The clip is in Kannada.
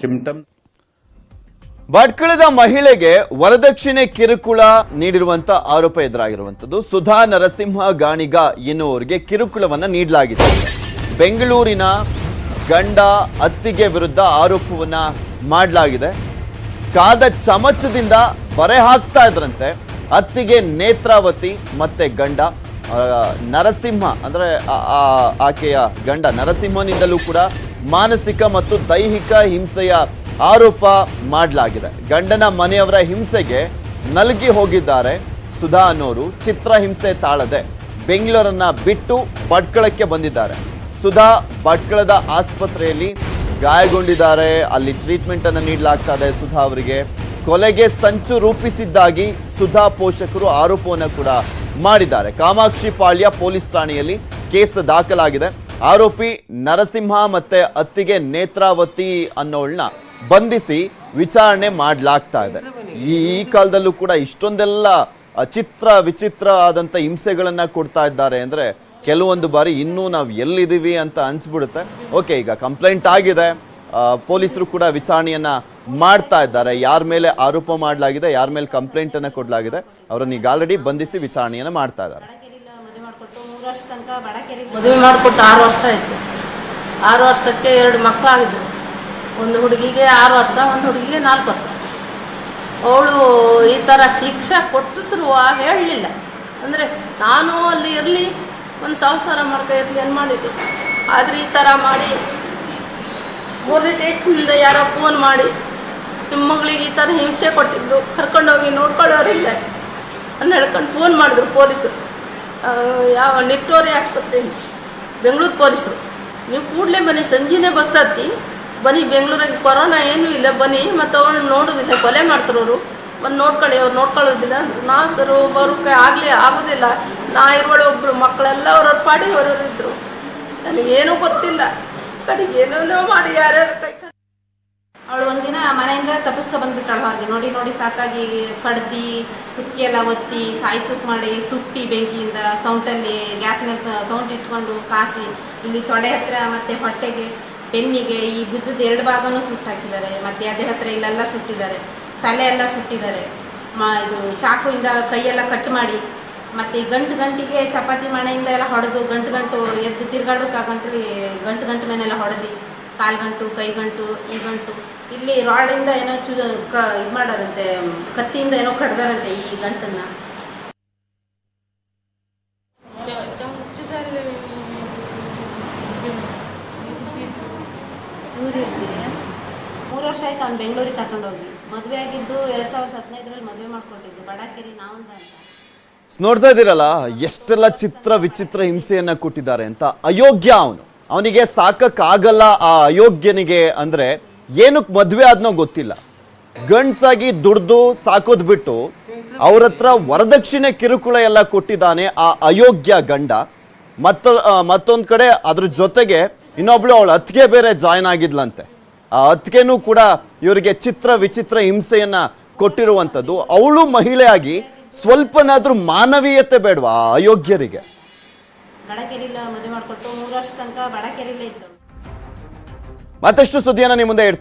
symptoms ಭಟ್ಕಳದ ಮಹಿಳೆಗೆ ವರದಕ್ಷಿಣೆ ಕಿರುಕುಳ ನೀಡಿರುವಂತ ಆರೋಪ ಎದುರಾಗಿರುವಂತದ್ದು ಸುಧಾ ನರಸಿಂಹ ಗಾಣಿಗ ಎನ್ನುವರಿಗೆ ಕಿರುಕುಳವನ್ನ ನೀಡಲಾಗಿದೆ. ಬೆಂಗಳೂರಿನ ಗಂಡ ಅತ್ತಿಗೆ ವಿರುದ್ಧ ಆರೋಪವನ್ನ ಮಾಡಲಾಗಿದೆ. ಕಾದ ಚಮಚದಿಂದ ಬರೆ ಹಾಕ್ತಾ ಇದ್ರಂತೆ. ಅತ್ತಿಗೆ ನೇತ್ರಾವತಿ, ಮತ್ತೆ ಗಂಡ. ನರಸಿಂಹ, ಅಂದ್ರೆ ಆಕೆಯ ಗಂಡ ನರಸಿಂಹನಿಂದಲೂ ಕೂಡ ಮಾನಸಿಕ ಮತ್ತು ದೈಹಿಕ ಹಿಂಸೆಯ ಆರೋಪ ಮಾಡಲಾಗಿದೆ. ಗಂಡನ ಮನೆಯವರ ಹಿಂಸೆಗೆ ನಲಗಿ ಹೋಗಿದ್ದಾರೆ. ಸುಧಾ ಅನ್ನೋರು ಚಿತ್ರ ಹಿಂಸೆ ತಾಳದೆ ಬೆಂಗಳೂರನ್ನ ಬಿಟ್ಟು ಭಟ್ಕಳಕ್ಕೆ ಬಂದಿದ್ದಾರೆ. ಸುಧಾ ಭಟ್ಕಳದ ಆಸ್ಪತ್ರೆಯಲ್ಲಿ ಗಾಯಗೊಂಡಿದ್ದಾರೆ. ಅಲ್ಲಿ ಟ್ರೀಟ್ಮೆಂಟ್ ಅನ್ನು ನೀಡಲಾಗ್ತಾ ಇದೆ ಸುಧಾ ಅವರಿಗೆ. ಕೊಲೆಗೆ ಸಂಚು ರೂಪಿಸಿದ್ದಾಗಿ ಸುಧಾ ಪೋಷಕರು ಆರೋಪವನ್ನು ಕೂಡ ಮಾಡಿದ್ದಾರೆ. ಕಾಮಾಕ್ಷಿ ಪಾಳ್ಯ ಪೊಲೀಸ್ ಠಾಣೆಯಲ್ಲಿ ಕೇಸ್ ದಾಖಲಾಗಿದೆ. ಆರೋಪಿ ನರಸಿಂಹ ಮತ್ತೆ ಅತ್ತಿಗೆ ನೇತ್ರಾವತಿ ಅನ್ನೋಳನ್ನ ಬಂಧಿಸಿ ವಿಚಾರಣೆ ಮಾಡಲಾಗ್ತಾ ಇದೆ. ಈ ಕಾಲದಲ್ಲೂ ಕೂಡ ಇಷ್ಟೊಂದೆಲ್ಲ ಚಿತ್ರ ವಿಚಿತ್ರ ಆದಂತ ಹಿಂಸೆಗಳನ್ನು ಕೊಡ್ತಾ ಇದ್ದಾರೆ ಅಂದ್ರೆ ಕೆಲವೊಂದು ಬಾರಿ ಇನ್ನೂ ನಾವು ಎಲ್ಲಿದ್ದೀವಿ ಅಂತ ಅನ್ಸ್ಬಿಡುತ್ತೆ. ಓಕೆ ಈಗ ಕಂಪ್ಲೇಂಟ್ ಆಗಿದೆ. ಪೊಲೀಸರು ಕೂಡ ವಿಚಾರಣೆಯನ್ನ ಮಾಡ್ತಾ ಇದ್ದಾರೆ. ಯಾರ ಮೇಲೆ ಆರೋಪ ಮಾಡಲಾಗಿದೆ, ಯಾರ ಮೇಲೆ ಕಂಪ್ಲೇಂಟ್ ಅನ್ನ ಕೊಡಲಾಗಿದೆ, ಅವರನ್ನು ಈಗ ಆಲ್ರೆಡಿ ಬಂಧಿಸಿ ವಿಚಾರಣೆಯನ್ನ ಮಾಡ್ತಾ ಇದ್ದಾರೆ ಬಡಕೇರಿಲ್ಲ ಮದುವೆ ಮಾಡಿಕೊಟ್ಟು ಮೂರು ವರ್ಷ ತನಕ ಮದುವೆ ಮಾಡಿಕೊಟ್ಟು ಆರು ವರ್ಷ ಆಯಿತು. ಆರು ವರ್ಷಕ್ಕೆ ಎರಡು ಮಕ್ಕಳು ಆಗಿದ್ರು ಒಂದು ಹುಡುಗಿಗೆ ಆರು ವರ್ಷ, ಒಂದು ಹುಡುಗಿಗೆ ನಾಲ್ಕು ವರ್ಷ. ಅವಳು ಈ ಥರ ಶಿಕ್ಷೆ ಕೊಟ್ಟಿದ್ರು ಹೇಳಲಿಲ್ಲ. ಅಂದರೆ ನಾನು ಅಲ್ಲಿ ಇರಲಿ, ಒಂದು ಸಂಸಾರ ಮಾರ್ಗ ಇರಲಿ ಏನು ಮಾಡಿದ್ದೆ. ಆದರೆ ಈ ಥರ ಮಾಡಿ ಮೂರನೇ ಟೇಸ್ಟಿಂದ ಯಾರೋ ಫೋನ್ ಮಾಡಿ ನಿಮ್ಮ ಮಗಳಿಗೆ ಈ ಥರ ಹಿಂಸೆ ಕೊಟ್ಟಿದ್ರು. ಕರ್ಕೊಂಡೋಗಿ ನೋಡ್ಕೊಳ್ಳೋರಿಲ್ಲ ಅಂತ ಹೇಳ್ಕೊಂಡು ಫೋನ್ ಮಾಡಿದ್ರು ಪೊಲೀಸರು. ಯಾವ ನಿಕ್ಟೋರಿ ಆಸ್ಪತ್ರೆ ಬೆಂಗಳೂರು ಪೊಲೀಸರು. ನೀವು ಕೂಡಲೇ ಬನ್ನಿ, ಸಂಜೆನೇ ಬಸ್ ಹತ್ತಿ. ಬನ್ನಿ ಬೆಂಗಳೂರಿಗೆ. ಕೊರೋನಾ ಏನೂ ಇಲ್ಲ, ಬನ್ನಿ. ಮತ್ತು ಅವಳು ನೋಡೋದಿಲ್ಲ, ಕೊಲೆ ಮಾಡ್ತಾರೆ ಅವರು ಬಂದು ನೋಡ್ಕೊಳ್ಳಿ, ಅವ್ರು ನೋಡ್ಕೊಳ್ಳೋದಿಲ್ಲ. ನಾ ಸರ್ ಬರೋಕೆ ಆಗಲಿ ಆಗೋದಿಲ್ಲ. ನಾ ಇರುವಳು ಒಬ್ಬರು ಮಕ್ಕಳೆಲ್ಲ ಅವ್ರವ್ರ ಪಾಡಿ ಅವ್ರವ್ರು ಇದ್ದರು ನನಗೇನೂ ಗೊತ್ತಿಲ್ಲ. ಕಡೆಗೆ ಏನೇನೋ ಮಾಡಿ, ಯಾರ್ಯಾರು ಕೈ ಅವಳು ಒಂದಿನ ಮನೆಯಿಂದ ತಪ್ಪಿಸ್ಕೊ ಬಂದ್ಬಿಟ್ಟಾಳು ಹೊರಗೆ ನೋಡಿ ನೋಡಿ ಸಾಕಾಗಿ ಕಡ್ದಿ ಕುತ್ತಿಗೆ ಎಲ್ಲ ಒತ್ತಿ ಸಾಯಿಸುಕ್ ಮಾಡಿ, ಸುಟ್ಟಿ ಬೆಂಕಿಯಿಂದ ಸೌಂಟಲ್ಲಿ ಗ್ಯಾಸ್ ಮೇಲೆ ಸೌಂಟ್ ಇಟ್ಕೊಂಡು ಕಾಸಿ, ಇಲ್ಲಿ ತೊಡೆ ಹತ್ರ ಮತ್ತೆ ಹೊಟ್ಟೆಗೆ, ಬೆನ್ನಿಗೆ ಈ ಭುಜದ ಎರಡು ಭಾಗನೂ ಸುಟ್ಟು ಹಾಕಿದ್ದಾರೆ ಮತ್ತೆ ಅದೇ ಹತ್ರ ಇಲ್ಲೆಲ್ಲ ಸುಟ್ಟಿದ್ದಾರೆ. ತಲೆ ಎಲ್ಲ ಸುಟ್ಟಿದ್ದಾರೆ. ಮ, ಇದು ಚಾಕುವಿಂದ ಕೈಯೆಲ್ಲ ಕಟ್ ಮಾಡಿ, ಮತ್ತೆ ಗಂಟು ಗಂಟಿಗೆ ಚಪಾತಿ ಮಣೆಯಿಂದ ಎಲ್ಲ ಹೊಡೆದು, ಗಂಟು ಗಂಟು ಎದ್ದು ತಿರ್ಗಾಡೋಕ್ಕಾಗಂತೇಳಿ ಗಂಟು ಗಂಟು ಮೇಲೆಲ್ಲ ಹೊಡೆದು ಕಾಲ್ ಗಂಟು ಕೈ ಗಂಟು ಈ ಗಂಟು ಇಲ್ಲಿ ರಾಡಿಂದ ಏನೋ ಚು ಇದು ಮಾಡಾರಂತೆ ಕತ್ತಿಯಿಂದ ಏನೋ ಕಡ್ದಾರಂತೆ ಈ ಗಂಟನ್ನ. ಮೂರು ವರ್ಷ ಆಯ್ತು ಅವ್ನು ಬೆಂಗಳೂರಿಗೆ ಕರ್ಕೊಂಡೋಗಿ ಮದುವೆ ಆಗಿದ್ದು ಎರಡ್ ಸಾವಿರದ ಹದಿನೈದರಲ್ಲಿ ಮದುವೆ ಮಾಡ್ಕೊಂಡಿದ್ದು ಬಡಾಕೆರಿ ನಾವಂದ ಅಂತ. ನೋಡ್ತಾ ಇದ್ದೀರಲ್ಲ ಎಷ್ಟೆಲ್ಲ ಚಿತ್ರ ವಿಚಿತ್ರ ಹಿಂಸೆಯನ್ನ ಕೊಟ್ಟಿದ್ದಾರೆ ಅಂತ. ಅಯೋಗ್ಯ ಅವನು. ಅವನಿಗೆ ಸಾಕಕ್ಕಾಗಲ್ಲ ಆ ಅಯೋಗ್ಯನಿಗೆ ಅಂದರೆ ಏನಕ್ಕೆ ಮದುವೆ ಆದ್ನೋ ಗೊತ್ತಿಲ್ಲ. ಗಂಡ್ಸಾಗಿ ದುಡ್ದು ಸಾಕೋದು ಬಿಟ್ಟು ಅವ್ರ ಹತ್ರ ವರದಕ್ಷಿಣೆ ಕಿರುಕುಳ ಎಲ್ಲ ಕೊಟ್ಟಿದ್ದಾನೆ ಆ ಅಯೋಗ್ಯ ಗಂಡ. ಮತ್ತ ಮತ್ತೊಂದು ಕಡೆ ಅದ್ರ ಜೊತೆಗೆ ಇನ್ನೊಬ್ಳು ಅವಳು ಅತ್ತಿಗೆ ಬೇರೆ ಜಾಯ್ನ್ ಆಗಿದ್ಲಂತೆ. ಆ ಅತ್ತಿಗೆನೂ ಕೂಡ ಇವರಿಗೆ ಚಿತ್ರ ವಿಚಿತ್ರ ಹಿಂಸೆಯನ್ನ ಕೊಟ್ಟಿರುವಂಥದ್ದು. ಅವಳು ಮಹಿಳೆಯಾಗಿ ಸ್ವಲ್ಪನಾದ್ರೂ ಮಾನವೀಯತೆ ಬೇಡವಾ ಅಯೋಗ್ಯರಿಗೆ. ಬಡಕೆರಿಲ್ಲ ಮದುವೆ ಮಾಡ್ಕೊಟ್ಟು ಮೂರು ವರ್ಷ ತನಕ ಬಡಕೇರಿಲ್ಲ ಇತ್ತು. ಮತ್ತಷ್ಟು ಸುದ್ದಿಯನ್ನು ನಿಮ್ಮ ಮುಂದೆ ಇಡ್ತಾ